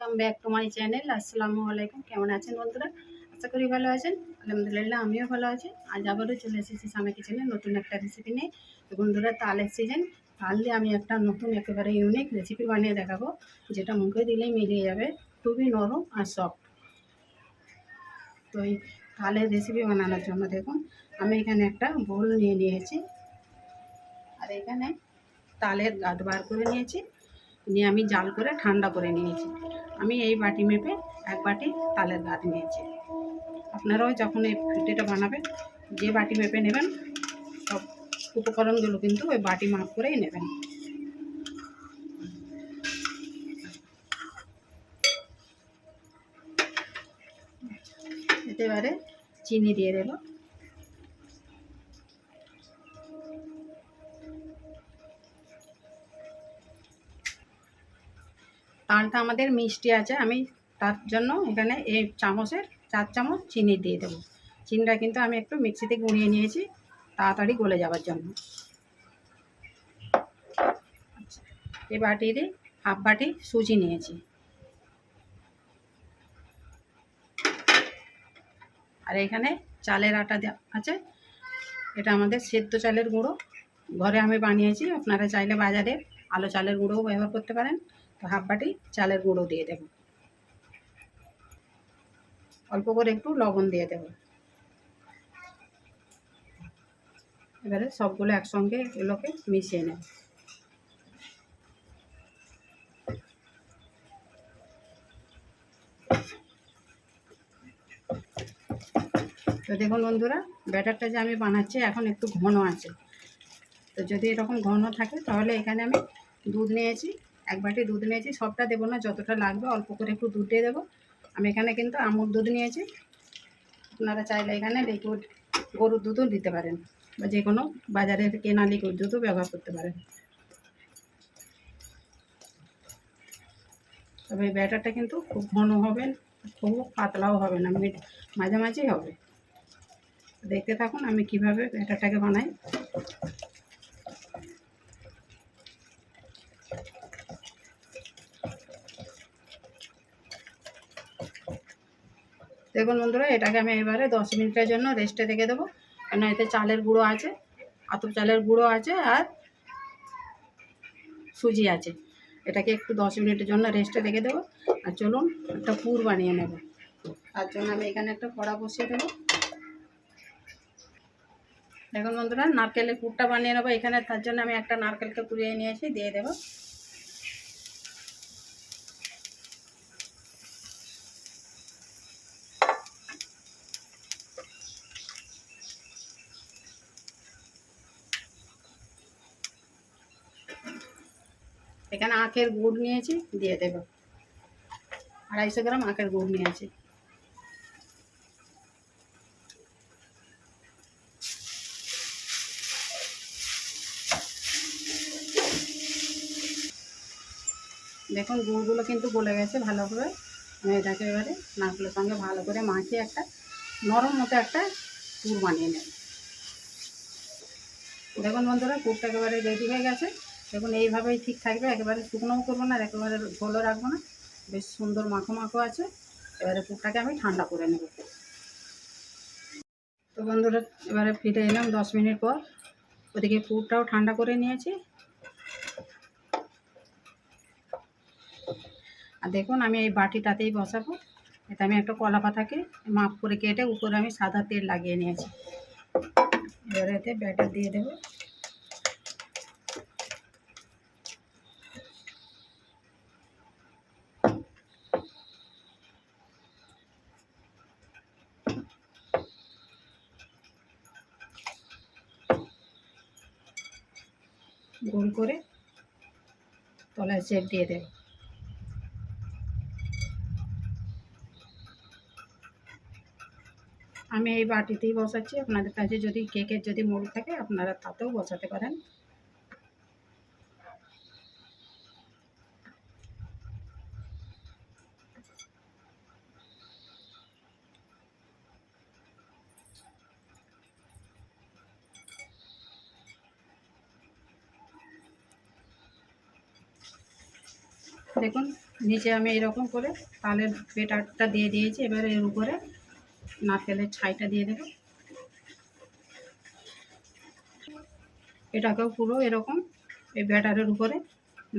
Welcome back to my channel আসসালামু আলাইকুম কেমন আছেন বন্ধুরা? আশা করি ভালো আছেন। আলহামদুলিল্লাহ, আমিও ভালো আছি। আজ আবারও চলে এসেছি স্বামী কিচেনে নতুন একটা রেসিপি নিয়ে। বন্ধুরা তালের সিজন তাল দিয়ে আমি একটা নতুন একেবারে ইউনিক রেসিপি বানিয়ে দেখাবো, যেটা মুখে দিলেই মিলিয়ে যাবে। খুবই নরম আর সফট তো এই তালের রেসিপি বানানোর জন্য দেখুন, আমি এখানে একটা বোল নিয়ে নিয়েছি। আর এখানে তালের গাঁট বার করে নিয়েছি। নিয়ে আমি জাল করে ঠান্ডা করে নিয়েছি। আমি এই বাটি মেপে এক বাটি তালের গাঁট নিয়েছি। আপনারাও যখন এই ফিটেটা বানাবেন, যে বাটি মেপে নেবেন, সব উপকরণগুলো কিন্তু ওই বাটি মাপ করেই নেবেন। এতে এবারে চিনি দিয়ে দেবো। তালটা আমাদের মিষ্টি আছে, আমি তার জন্য এখানে এই চামচের চার চামচ চিনি দিয়ে দেবো। চিনিটা কিন্তু আমি একটু মিক্সিতে গুঁড়িয়ে নিয়েছি, তাড়াতাড়ি গলে যাওয়ার জন্য। আচ্ছা এই বাটিরই হাফ বাটি সুজি নিয়েছি। আর এখানে চালের আটা আছে, এটা আমাদের সেদ্ধ চালের গুঁড়ো। ঘরে আমি বানিয়েছি, আপনারা চাইলে বাজারে আলো চালের গুঁড়োও ব্যবহার করতে পারেন। তো হাফ বাটি চালের গুঁড়ো দিয়ে দেব। অল্প করে একটু লবণ দিয়ে দেব। এবারে সবগুলো একসঙ্গে এগুলোকে মিশিয়ে নেব। তো দেখুন বন্ধুরা, ব্যাটারটা যে আমি বানাচ্ছি, এখন একটু ঘন আছে। তো যদি এরকম ঘন থাকে, তাহলে এখানে আমি দুধ নিয়েছি। এক বাটি দুধ নিয়েছি, সবটা দেবো না, যতটা লাগবে অল্প করে একটু দুধ দিয়ে দেবো। আমি এখানে কিন্তু আমুল দুধ নিয়েছি। আপনারা চাইলে এখানে লিকুইড গরুর দুধও দিতে পারেন, বা যে কোনো বাজারের কেনা লিকুইড দুধও ব্যবহার করতে পারেন। তবে ব্যাটারটা কিন্তু খুব ঘন হবে, খুব পাতলাও হবে না মিড মাঝামাঝি হবে। দেখতে থাকুন আমি কীভাবে ব্যাটারটাকে বানাই। দেখুন বন্ধুরা, এটাকে আমি এবারে দশ মিনিটের জন্য রেস্টে রেখে দেবো। কেন এতে চালের গুঁড়ো আছে, আতপ চালের গুঁড়ো আছে আর সুজি আছে। এটাকে একটু দশ মিনিটের জন্য রেস্টে রেখে দেবো। আর চলুন, একটা পুর বানিয়ে নেব। তার জন্য আমি এখানে একটা কড়া বসিয়ে দেবো। দেখুন বন্ধুরা, নারকেলের পুরটা বানিয়ে নেব এখানে। তার জন্য আমি একটা নারকেলকে কুড়িয়ে নিয়ে এসে দিয়ে দেবো। এখানে আখের গুড় নিয়েছি, দিয়ে দেব। আড়াইশো গ্রাম আখের গুড় নিয়েছি। দেখুন, গুড়গুলো কিন্তু গলে গেছে ভালোভাবে আমি এটাকে এবারে নারকেলের সঙ্গে ভালো করে মাখিয়ে একটা নরম মতো একটা পুর বানিয়ে নেব। দেখুন বন্ধুরা পুরটা একেবারে রেডি হয়ে গেছে। দেখুন, এইভাবেই ঠিক থাকবে। একেবারে শুকনোও করব না আর একেবারে ঝোলও রাখব না। বেশ সুন্দর মাখো মাখো আছে। এবারে পুরটাকে আমি ঠান্ডা করে নেব। তো বন্ধুরা, এবারে ফিরে এলাম দশ মিনিট পর। ওদিকে পুরটাও ঠান্ডা করে নিয়েছি। আর দেখুন, আমি এই বাটিটাতেই বসাবো। এটা আমি একটা কলা পাতাকে মাপ করে কেটে উপরে আমি সাদা তেল লাগিয়ে নিয়েছি। এবারে এতে ব্যাটার দিয়ে দেবো। গোল করে তলায় চেপ দিয়ে দেব। আমি এই বাটিতেই বসাচ্ছি। আপনাদের কাছে যদি কেকের যদি মোল থাকে, আপনারা তাতেও বসাতে পারেন। দেখুন, নিচে আমি এরকম করে তালের পেটারটা দিয়ে দিয়েছি, এবার এর উপরে নারকেলের ছাইটা দিয়ে দেবো। এটাকেও পুরো এরকম এই ব্যাটারের উপরে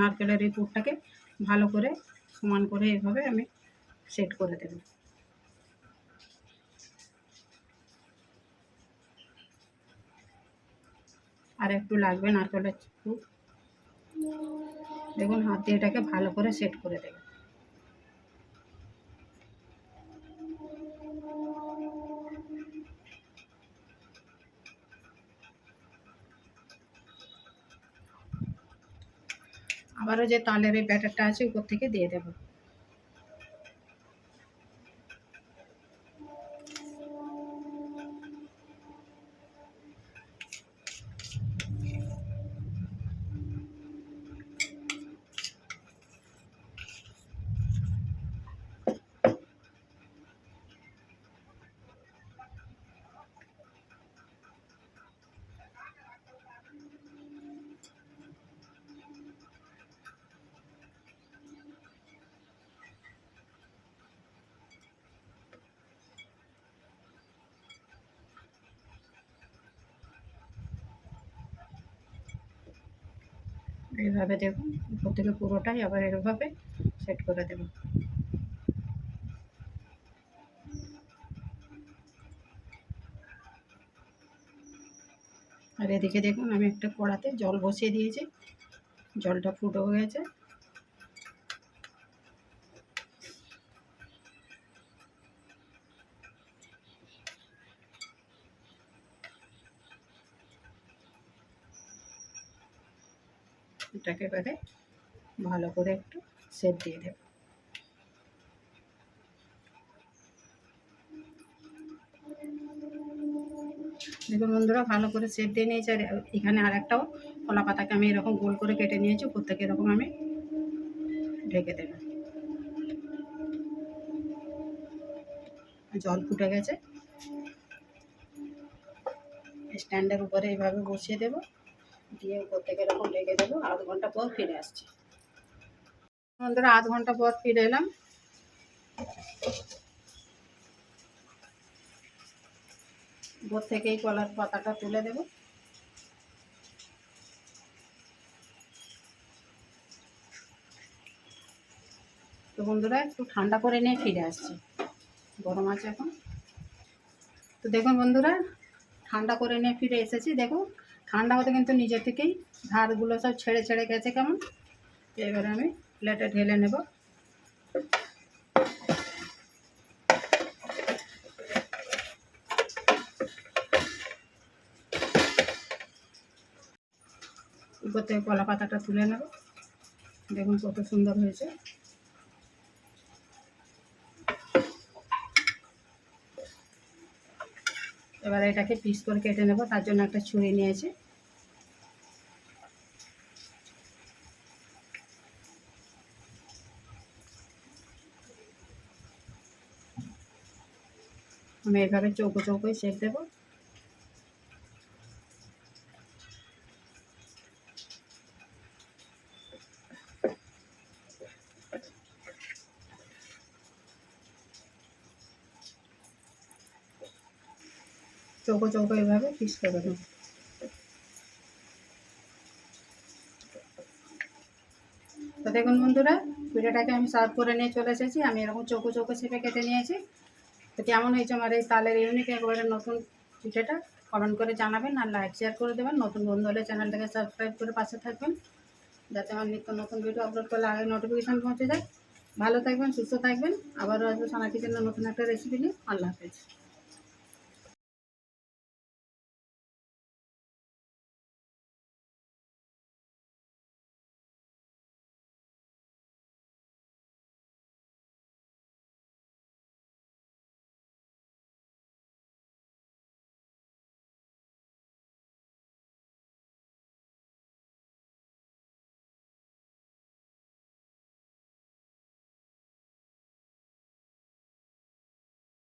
নারকেলের এই পুরটাকে ভালো করে সমান করে এভাবে আমি সেট করে দেব। আর একটু লাগবে নারকেলের পুর। দেখুন, হাত দিয়ে এটাকে ভালো করে সেট করে দেবে। আবারও যে তালের এই ব্যাটারটা আছে, উপর থেকে দিয়ে দেব। এইভাবে দেখুন, উপর থেকে পুরোটাই আবার এরভাবে সেট করে দেব। আর এদিকে দেখুন, আমি একটা কড়াতে জল বসিয়ে দিয়েছি। জলটা ফুটো হয়ে এটাকে এবারে ভালো করে একটু সেট দিয়ে দেব। দেখুন বন্ধুরা, ভালো করে সেট দিয়ে নিয়েছি। আর এখানে আর একটাও কলা পাতাকে আমি এরকম গোল করে কেটে নিয়েছি থেকে এরকম আমি ঢেকে দেব। জল ফুটে গেছে। স্ট্যান্ডের উপরে এইভাবে বসিয়ে দেবো। দিয়ে উপর থেকে এরকম রেখে দেবো আধ ঘণ্টা পর ফিরে আসছি। বন্ধুরা আধ ঘণ্টা পর ফিরে এলাম। উপর থেকেই কলার পাতাটা তুলে দেব। তো বন্ধুরা একটু ঠান্ডা করে নিয়ে ফিরে আসছি। গরম আছে এখন। তো দেখুন বন্ধুরা ঠান্ডা করে নিয়ে ফিরে এসেছি। দেখুন ঠান্ডা হতে কিন্তু নিজে থেকেই ধারগুলো সব ছেড়ে ছেড়ে গেছে কেমন? এবারে আমি প্লেটে ঢেলে নেব। উপর থেকে কলা পাতাটা তুলে নেব। দেখুন কত সুন্দর হয়েছে। এবার এটাকে পিস করে কেটে নেব, তার জন্য একটা ছুরি নিয়েছি। আমি এভাবে চৌকো চৌকোই শেপ দেবো। চৌকো চৌকো এভাবে পিস করে দেবো তো দেখুন বন্ধুরা, পিঠাটাকে আমি সার্ভ করে নিয়ে চলে এসেছি। আমি এরকম চৌকো চৌকো শেপে কেটে নিয়েছি। তো কেমন হয়েছে আমার এই তালের ইউনিক একবারে নতুন পিঠেটা কমেন্ট করে জানাবেন আর লাইক শেয়ার করে দেবেন। নতুন বন্ধু হলে চ্যানেলটাকে সাবস্ক্রাইব করে পাশে থাকবেন। যাতে আমার নিত্য নতুন ভিডিও আপলোড করলে আগে নোটিফিকেশান পৌঁছে যায়। ভালো থাকবেন, সুস্থ থাকবেন। আবারও আসব সানা কিচেনের নতুন একটা রেসিপি নিয়ে। আল্লাহ হাফেজ।